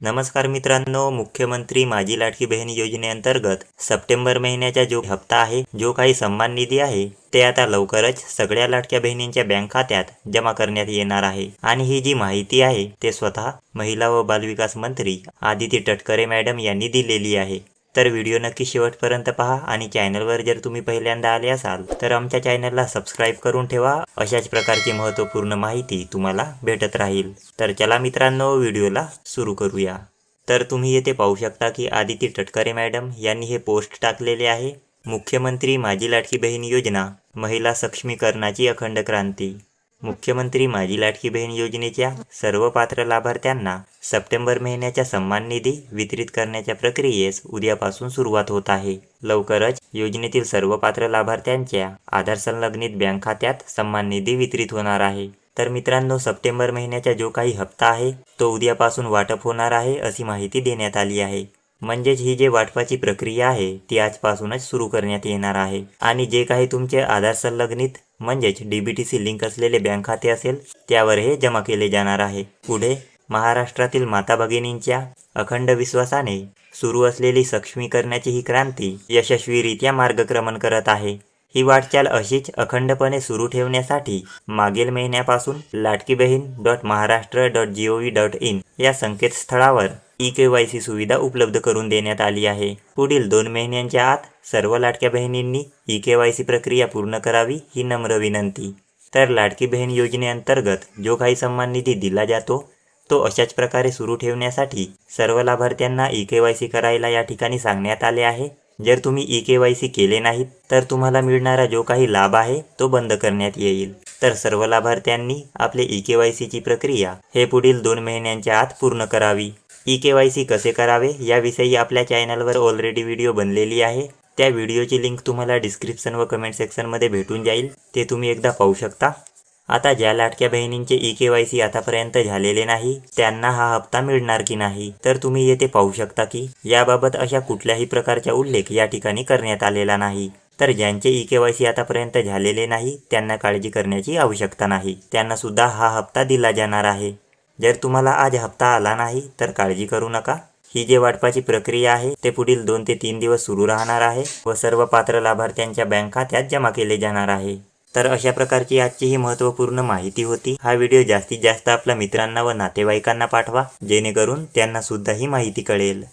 नमस्कार मित्रांनो मुख्यमंत्री माझी लाडकी बहीण योजनेअंतर्गत सप्टेंबर महिन्याचा जो हप्ता आहे जो काही सन्मान निधी आहे ते आता लवकरच सगळ्या लाडक्या बहिणींच्या बँक खात्यात जमा करण्यात येणार आहे. आणि ही जी माहिती आहे ते स्वतः महिला व बालविकास मंत्री आदिती तटकरे मॅडम यांनी दिलेली आहे. तर व्हिडिओ नक्की शेवटपर्यंत पहा आणि चॅनलवर जर तुम्ही पहिल्यांदा आले असाल तर आमच्या चॅनलला सबस्क्राईब करून ठेवा. अशाच प्रकारची महत्त्वपूर्ण माहिती तुम्हाला भेटत राहील. तर चला मित्रांनो व्हिडिओला सुरू करूया. तर तुम्ही येथे पाहू शकता की आदिती टटकरे मॅडम यांनी हे पोस्ट टाकलेले आहे. मुख्यमंत्री माझी लाडकी बहीण योजना महिला सक्षमीकरणाची अखंड क्रांती. मुख्यमंत्री माझी लाडकी बहीण योजनेच्या सर्व पात्र लाभार्थ्यांना सप्टेंबर महिन्याचा सन्मान निधी वितरित करण्याच्या प्रक्रियेस उद्यापासून सुरुवात होत आहे. लवकरच योजनेतील सर्व पात्र लाभार्थ्यांच्या आधार संलग्नित बँक खात्यात सन्मान निधी वितरित होणार आहे. तर मित्रांनो सप्टेंबर महिन्याचा जो काही हप्ता आहे तो उद्यापासून वाटप होणार आहे अशी माहिती देण्यात आली आहे. म्हणजेच ही जे वाटपाची प्रक्रिया आहे ती आजपासूनच सुरू करण्यात येणार आहे. आणि जे काही तुमचे आधार संलग्नित म्हणजेच डीबीटीसी लिंक असलेले बँक खाते असेल त्यावर हे जमा केले जाणार आहे. पुढे महाराष्ट्रातील माता भगिनींच्या अखंड विश्वासाने सुरू असलेली सक्षमीकरणाची ही क्रांती यशस्वीरित्या मार्गक्रमण करत आहे. ही वाटचाल अशीच अखंडपणे सुरू ठेवण्यासाठी मागील महिन्यापासून लाटकी बहीण dot Maharashtra dot g o v dot in या संकेतस्थळावर ई के वाय सी सुविधा उपलब्ध करून देण्यात आली आहे. पुढील दोन महिन्यांच्या आत सर्व लाडक्या बहिणींनी ई के वाय सी प्रक्रिया पूर्ण करावी ही नम्र विनंती. तर लाडकी बहीण योजनेअंतर्गत जो काही सन्मान निधी दिला जातो तो अशाच प्रकारे सुरू ठेवण्यासाठी सर्व लाभार्थ्यांना ई के वाय सी करायला या ठिकाणी सांगण्यात आले आहे. जर तुम्ही ई के वाय सी केले नाहीत तर तुम्हाला मिळणारा जो काही लाभ आहे तो बंद करण्यात येईल. तर सर्व लाभार्थ्यांनी आपले ई के वाय सीची प्रक्रिया हे पुढील दोन महिन्यांच्या आत पूर्ण करावी. ई के वाय सी कसे करावे याविषयी आपल्या चॅनलवर ऑलरेडी व्हिडिओ बनलेली आहे. त्या व्हिडिओची लिंक तुम्हाला डिस्क्रिप्शन व कमेंट सेक्शनमध्ये भेटून जाईल. ते तुम्ही एकदा पाहू शकता. आता ज्या लाडक्या बहिणींचे ई के वाय सी आतापर्यंत झालेले नाही त्यांना हा हप्ता मिळणार की नाही तर तुम्ही येथे पाहू शकता की याबाबत अशा कुठल्याही प्रकारचा उल्लेख या ठिकाणी करण्यात आलेला नाही. तर ज्यांचे ई के वाय सी आतापर्यंत झालेले नाही त्यांना काळजी करण्याची आवश्यकता नाही. त्यांना सुद्धा हा हप्ता दिला जाणार आहे. जर तुम्हाला आज हप्ता आला नाही तर काळजी करू नका. ही जे वाटपाची प्रक्रिया आहे ते पुढील दोन ते तीन दिवस सुरू राहणार आहे व सर्व पात्र लाभार्थ्यांच्या बँक खात्यात जमा केले जाणार आहे. तर अशा प्रकारची आजची ही महत्त्वपूर्ण माहिती होती. हा व्हिडिओ जास्तीत जास्त आपल्या मित्रांना व नातेवाईकांना पाठवा जेणेकरून त्यांना सुद्धा ही माहिती कळेल.